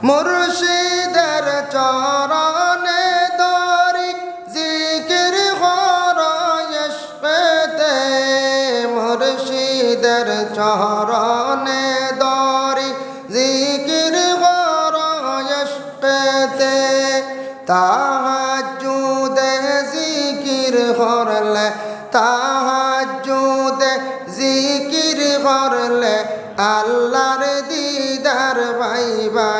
মুর্শিদের চরণে দরি জিকির হরয়শ পেতে মুর্শিদের চরণে দরি জিকির হরয়শ পেতে তাহাজুদে জিকির হরলে তাহাজুদে জিকির হরলে আল্লাহর দিদার ভাই বাইরে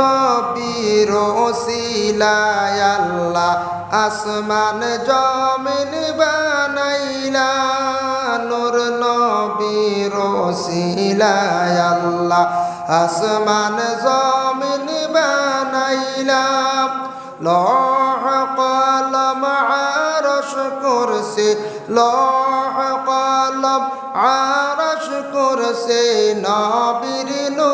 নবীর ওসিলায় আল্লাহ আসমান জমিন বানাইলা, নূর নবীর ওসিলায় আল্লাহ আসমান জমিন বানাইলা। লহ, কলম, আরশ, কুরসি, লহ, কলম, আরশ, কুরসি, নবীর নূরে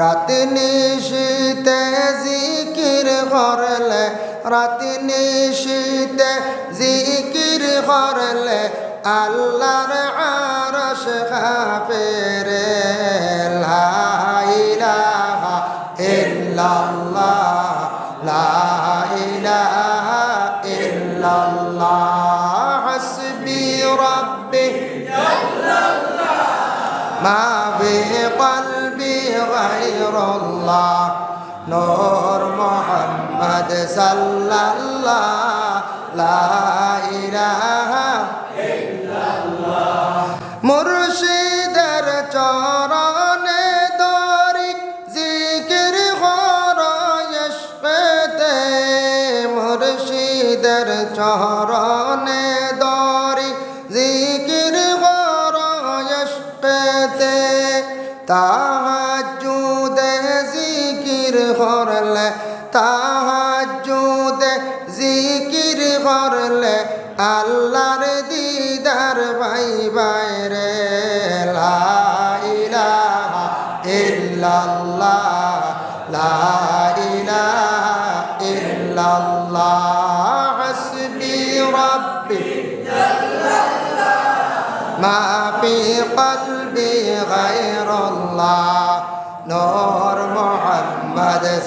রাতে নিশীতে জিকির করলে, রাতে নিশীতে জিকির করলে আল্লাহর আরশ খাপে রে লাইলাহা ইল্লাল্লাহ লাইলাহা ইল্লাল্লাহ, হাসবি রাব্বি ইল্লাল্লাহ মা গায়রুল্লাহ নূর মোহাম্মদ সাল্লাল্লাহ লা ইলাহা ইল্লাল্লাহ মুর্শিদের চরণে দরি জিকির হরয়েশতে মুর্শিদের চরণে দরি জিকির হরলে তাহাজুদে জিকির হরলে আল্লাহর দিদার ভাই বাইরে লা ইলাহা ইল্লাল্লাহ লা ইলাহা ইল্লাল্লাহ হাসবি রাব্বি ما في قلبي غير الله نور